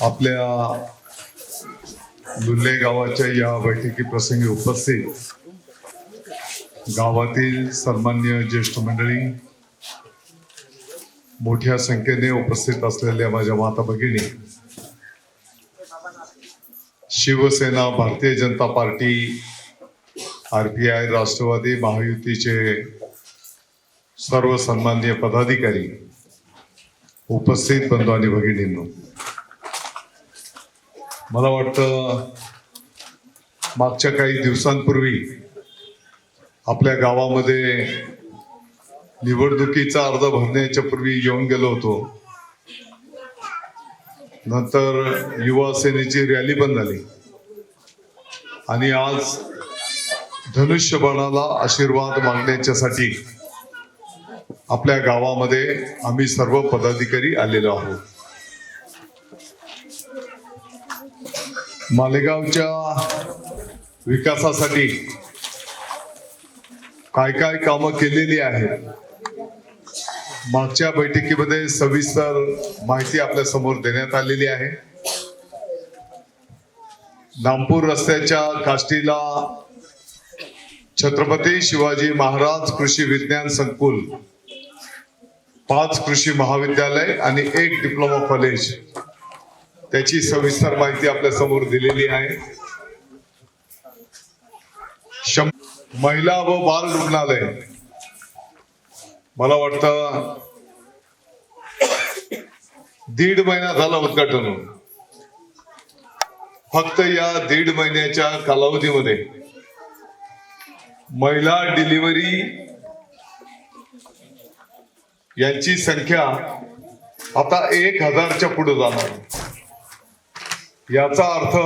आपल्या लुल्ले गावाच्या या बैठकी प्रसंगी उपस्थित गावातील सन्मान्य ज्येष्ठ मंडळी मोठ्या संख्येने उपस्थित असलेल्या माझ्या माता भगिनी Shiv Sena Bharatiya Janata Party R P I Rashtravadi महायुतीचे सर्व सन्माननीय पदाधिकारी उपस्थित बंधू आणि भगिनींनो मला वाटतं मागच्या काही दिवसांपूर्वी आपल्या गावामध्ये निवडणुकीचा अर्ज भरण्याच्या पूर्वी येऊन गेलो होतो. नंतर युवा सेनेची रॅली पण झाली. आणि आज धनुष्यबाणाला आशीर्वाद मागण्याच्यासाठी आपल्या गावामध्ये आम्ही सर्व पदाधिकारी आलेलो आहोत. मालेगावच्या विकासासाठी काय काय कामं केलेली आहेत? मागच्या बैठकीमध्ये सविस्तर माहिती आपल्यासमोर देण्यात आलेली आहे. नामपूर रस्त्याच्या काष्टीला छत्रपती शिवाजी महाराज कृषी विज्ञान संकुल पाच कृषी महाविद्यालय आणि एक डिप्लोमा कॉलेज त्याची सविस्तर माहिती आपल्यासमोर दिलेली आहे. महिला व बाल रुग्णालय. मला वाटतं दीड महिना झाला उद्घाटन फक्त या दीड महिन्याच्या कालावधीमध्ये महिला डिलिव्हरी यांची संख्या आता एक हजारच्या पुढे जाणार याचा अर्थ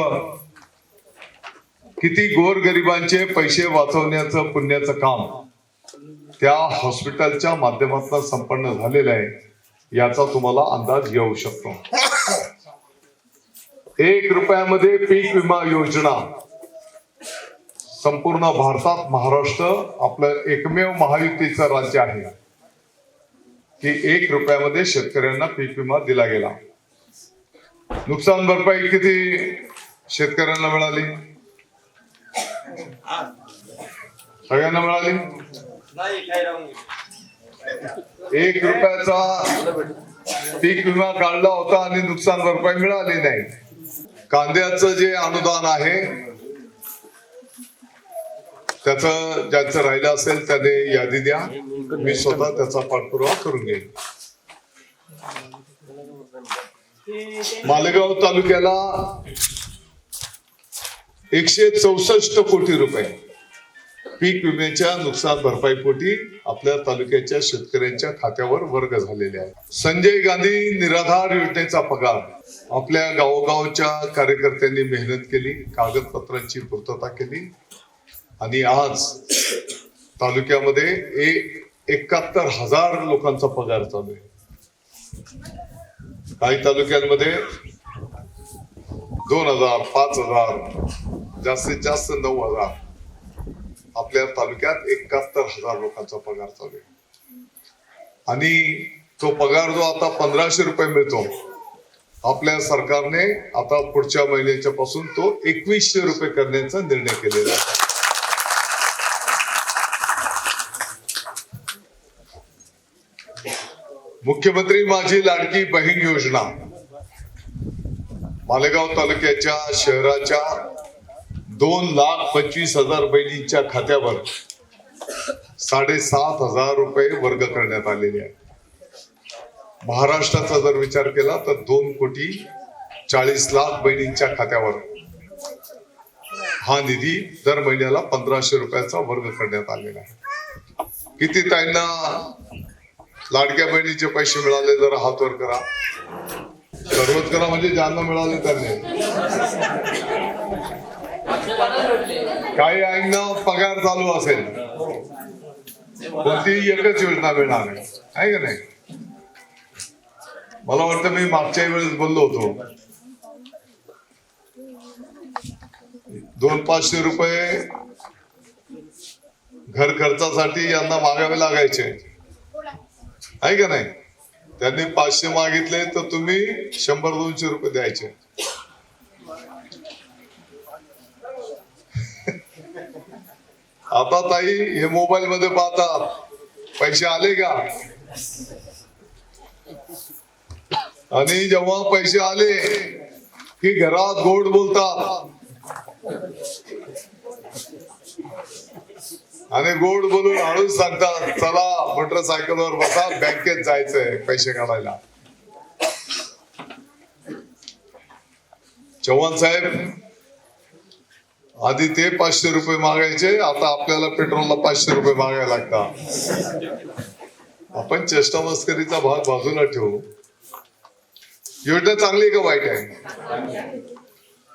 किती गोरगरिबांचे पैसे वाचवण्याचं पुण्याचं काम त्या हॉस्पिटलच्या माध्यमातून संपन्न झालेलं आहे याचा तुम्हाला अंदाज येऊ शकतो. एक रुपयामध्ये पीक विमा योजना. संपूर्ण भारतात महाराष्ट्र आपलं एकमेव महायुतीचं राज्य आहे. की एक रुपयामध्ये शेतकऱ्यांना पीक विमा दिला गेला. नुकसान भरपाई किती शेतकऱ्यांना मिळाली? सगळ्यांना मिळाली? एक रुपयाचा पीक विमा काढला होता आणि नुकसान भरपाई मिळाली नाही. कांद्याचं जे अनुदान आहे त्याच ज्यांचं राहिलं असेल त्याने यादी द्या. मी स्वतः त्याचा पाठपुरावा करून घेईन. मालेगाव तालुक्याला एकशे चौसष्ट कोटी रुपये पीक विम्याच्या नुकसान भरपाईपोटी आपल्या तालुक्याच्या शेतकऱ्यांच्या खात्यावर वर्ग झालेले आहे. संजय गांधी निराधार योजनेचा पगार. आपल्या गावोगावच्या कार्यकर्त्यांनी मेहनत केली कागदपत्रांची पूर्तता केली. आणि आज तालुक्यामध्ये एक एकाहत्तर हजार लोकांचा पगार चालू आहे. काही तालुक्यांमध्ये दोन हजार पाच हजार जास्तीत जास्त नऊ हजार. आपल्या तालुक्यात एकाहत्तर हजार लोकांचा पगार चालू आहे. आणि तो पगार जो आता पंधराशे रुपये मिळतो आपल्या सरकारने आता पुढच्या महिन्याच्या पासून तो एकवीसशे रुपये करण्याचा निर्णय केलेला आहे. मुख्यमंत्री माझी लाडकी बहीण योजना. मालेगाव तालुक्याच्या शहराच्या दोन लाख पंचवीस हजार बहिणींच्या खात्यावर साडेसात हजार रुपये वर्ग करण्यात आलेले आहे महाराष्ट्राचा जर विचार केला तर दोन कोटी चाळीस लाख बहिणींच्या खात्यावर हा निधी दर महिन्याला पंधराशे रुपयाचा वर्ग करण्यात आलेला आहे. किती त्यांना लाडक्या बहिणीचे पैसे मिळाले जरा हात वर करा. सर्वच करा म्हणजे ज्यांना मिळाले त्यांनी. काही आईंना पगार चालू असेल कोणतीही एकच योजना मिळणार आहे आहे का नाही? मला वाटतं मी मागच्या वेळेस बोललो होतो. दोन पाचशे रुपये घर खर्चासाठी यांना मागावे लागायचे. आहे का नाही? त्यांनी पाचशे मागितले तर तुम्ही शंभर दोनशे रुपये द्यायचे. आता ताई हे मोबाईल मध्ये पाहतात पैसे आले का? आणि जेव्हा पैसे आले की घरात गोड बोलतात. आणि गोड बोलून हळूच सांगतात चला मोटरसायकलवर बसा बँकेत जायचंय पैसे काढायला. चव्हाण साहेब आधी ते पाचशे रुपये मागायचे आता आपल्याला पेट्रोलला पाचशे रुपये मागायला लागतात. आपण चेष्टा मस्करीचा भाग बाजूला ठेवू. योजना चांगली का वाईट आहे?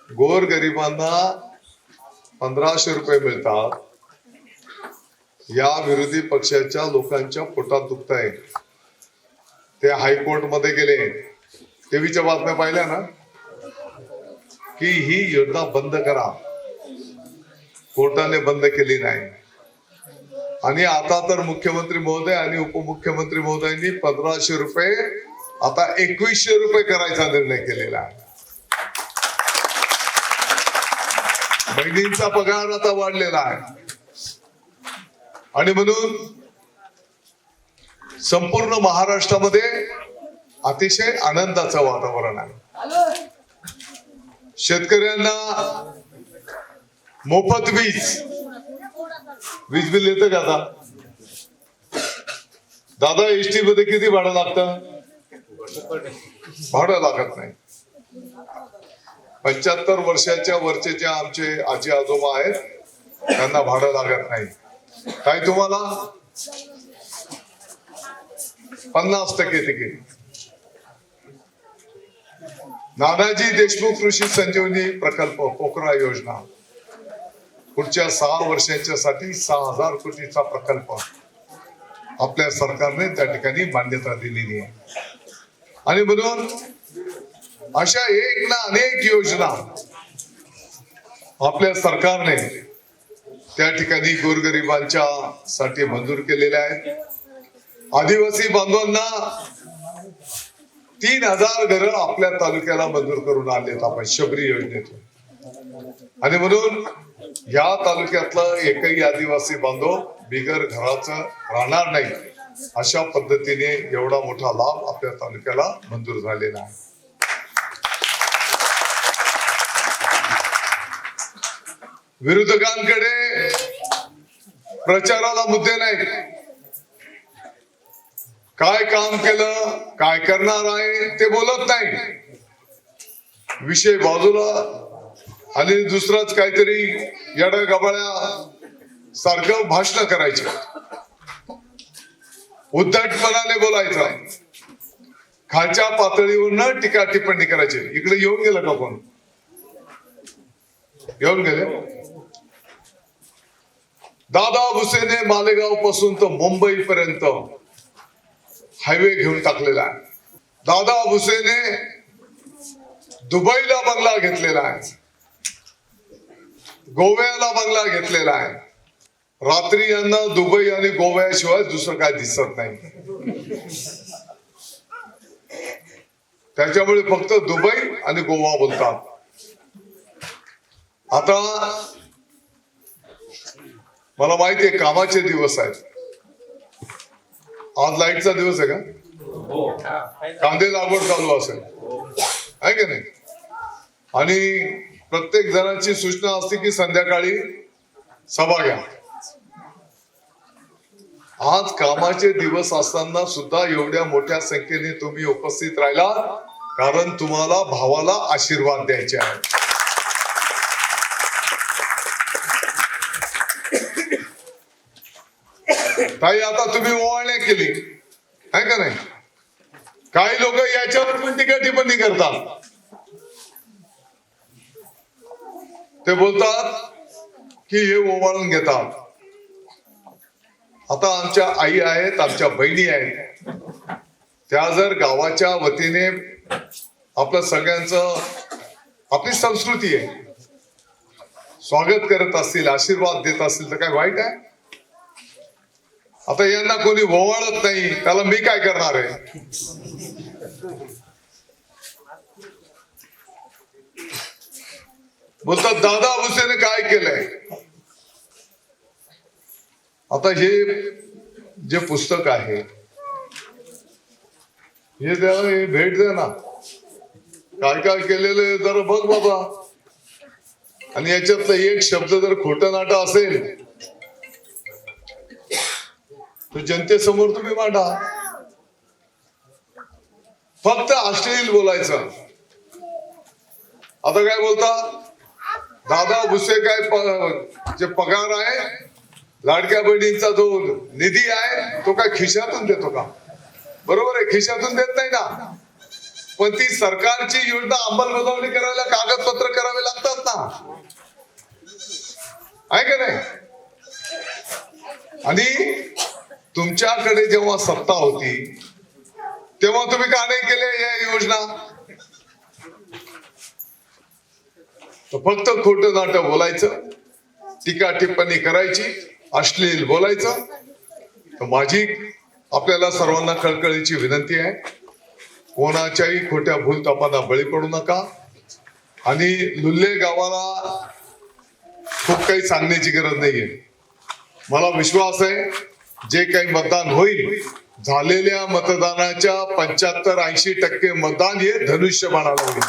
गोर गरिबांना पंधराशे रुपये मिळतात. या विरोधी पक्षाच्या लोकांच्या पोटात दुखत आहे ते हायकोर्टमध्ये गेले. टीव्हीच्या बातम्या पाहिल्या ना? की ही योजना बंद करा. कोर्टाने बंद केली नाही. आणि आता तर मुख्यमंत्री महोदय आणि उपमुख्यमंत्री महोदयांनी पंधराशे रुपये आता एकवीसशे रुपये करायचा निर्णय केलेला आहे. बहिणींचा पगार आता वाढलेला आहे. आणि म्हणून संपूर्ण महाराष्ट्रामध्ये अतिशय आनंदाचं वातावरण आहे. शेतकऱ्यांना मोफत वीज. वीज बिल येतं का आता? दादा एसटी मध्ये किती भाडं लागतं? भाडं लागत नाही. पंच्याहत्तर वर्षाच्या वरचे जे आमचे आजी आजोबा आहेत त्यांना भाडं लागत नाही. काय तुम्हाला? पन्नास टक्के तिकीट. नानाजी देशमुख कृषी संजीवनी प्रकल्प पोखरा योजना. पुढच्या सहा वर्षांच्या साठी सहा हजार कोटीचा प्रकल्प. आपल्या सरकारने त्या ठिकाणी मान्यता दिलेली आहे. आणि म्हणून अशा एक ना अनेक योजना आपल्या सरकारने त्या ठिकाणी गोरगरिबांच्या साठी मंजूर केलेल्या आहेत. आदिवासी बांधवांना तीन हजार घरं आपल्या तालुक्याला मंजूर करून आलेत आपण शबरी योजनेतून. आणि म्हणून या तालुक्यातलं एकही आदिवासी बांधव बिगर घराचं राहणार नाही अशा पद्धतीने एवढा मोठा लाभ आपल्या तालुक्याला मंजूर झालेला आहे. विरोधकांकडे प्रचाराला मुद्दे नाहीत. काय काम केलं काय करणार आहे ते बोलत नाही. विषय बाजूला. आणि दुसराच काहीतरी येड्या गबाळ्या सारखं भाषण करायचे. उद्धटपणाने बोलायचं. खालच्या पातळीवर न टीका टिप्पणी करायची. इकडे येऊन गेलं का कोण? येऊन गेले? दादा भुसेने मालेगावपासून तर मुंबई पर्यंत हायवे घेऊन टाकलेला आहे. दादा भुसेने दुबईला बंगला घेतलेला आहे. गोव्याला बंगला घेतलेला आहे. रात्री यांना दुबई आणि गोव्याशिवाय दुसरं काय दिसत नाही. त्याच्यामुळे फक्त दुबई आणि गोवा बोलतात. आता मला माहिती आहे कामाचे दिवस आहेत. आज लाईटचा दिवस आहे का? कांदे लागवड चालू असेल. आहे का नाही? आणि प्रत्येक जणांची सूचना असते की संध्याकाळी सभा घ्या. आज कामाचे दिवस असताना सुद्धा एवढ्या मोठ्या संख्येने तुम्ही उपस्थित राहिला कारण तुम्हाला भावाला आशीर्वाद द्यायचे आहे ताई आता तुम्ही ओवाळण्या केली. आहे का नाही? काही लोक याच्यावर पण टीका टिप्पणी करतात. ते बोलतात की हे ओवाळून घेतात. आता आमच्या आई आहेत आमच्या बहिणी आहेत. त्या जर गावाच्या वतीने आपलं सगळ्यांचं आपली संस्कृती आहे. स्वागत करत असतील आशीर्वाद देत असतील तर काय वाईट आहे? आता यांना कोणी ओवाळत नाही. त्याला मी काय करणार आहे? बोलतात दादा भुसेने काय केलंय? आता हे जे पुस्तक आहे हे द्या हे भेट द्या ना. काय काय केलेलं आहे जरा बघ बाबा. आणि याच्यातलं एक शब्द जर खोट नाटा असेल जनतेसमोर तुम्ही मांडा. फक्त अश्लील बोलायचं. आता काय बोलता? दादा भुसे काय जे पगार आहे लाडक्या बहिणींचा जो निधी आहे तो काय खिशातून देतो का? बरोबर आहे खिशातून देत नाही ना. पण ती सरकारची योजना अंमलबजावणी करायला कागदपत्र करावे लागतात ना. आहे का नाही? आणि तुमच्याकडे जेव्हा सत्ता होती तेव्हा तुम्ही का नाही केले या योजना? फक्त खोट नाट बोलायचं टीका टिप्पणी करायची अश्लील बोलायचं. तर माझी आपल्याला सर्वांना कळकळीची विनंती आहे कोणाच्याही खोट्या भूलतापांना बळी पडू नका. आणि लुल्ले गावाला खूप काही सांगण्याची गरज नाहीये. मला विश्वास आहे जे काही मतदान होईल झालेल्या मतदानाच्या पंच्याहत्तर ऐंशी टक्के मतदान हे धनुष्यबाणाला होईल.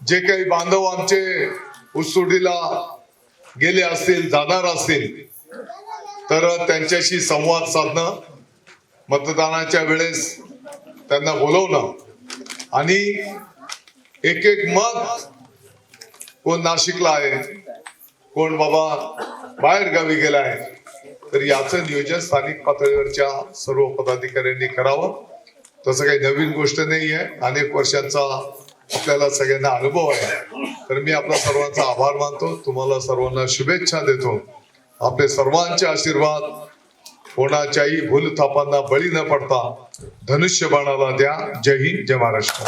जे काही बांधव आमचे उसुडीला गेले असतील जाणार असतील तर त्यांच्याशी संवाद साधणं मतदानाच्या वेळेस त्यांना बोलवणं आणि एक एक मत कोण नाशिकला आहे कोण बाबा बाहेर गावी गेला आहे तर याचं नियोजन स्थानिक पातळीवरच्या सर्व पदाधिकाऱ्यांनी करावं. तसं काही नवीन गोष्ट नाही आहे अनेक वर्षांचा आपल्याला सगळ्यांना अनुभव आहे. तर मी आपला सर्वांचा आभार मानतो. तुम्हाला सर्वांना शुभेच्छा देतो. आपले सर्वांचे आशीर्वाद कोणाच्याही भूलथापांना बळी न पडता धनुष्यबाणाला द्या. जय हिंद जय महाराष्ट्र.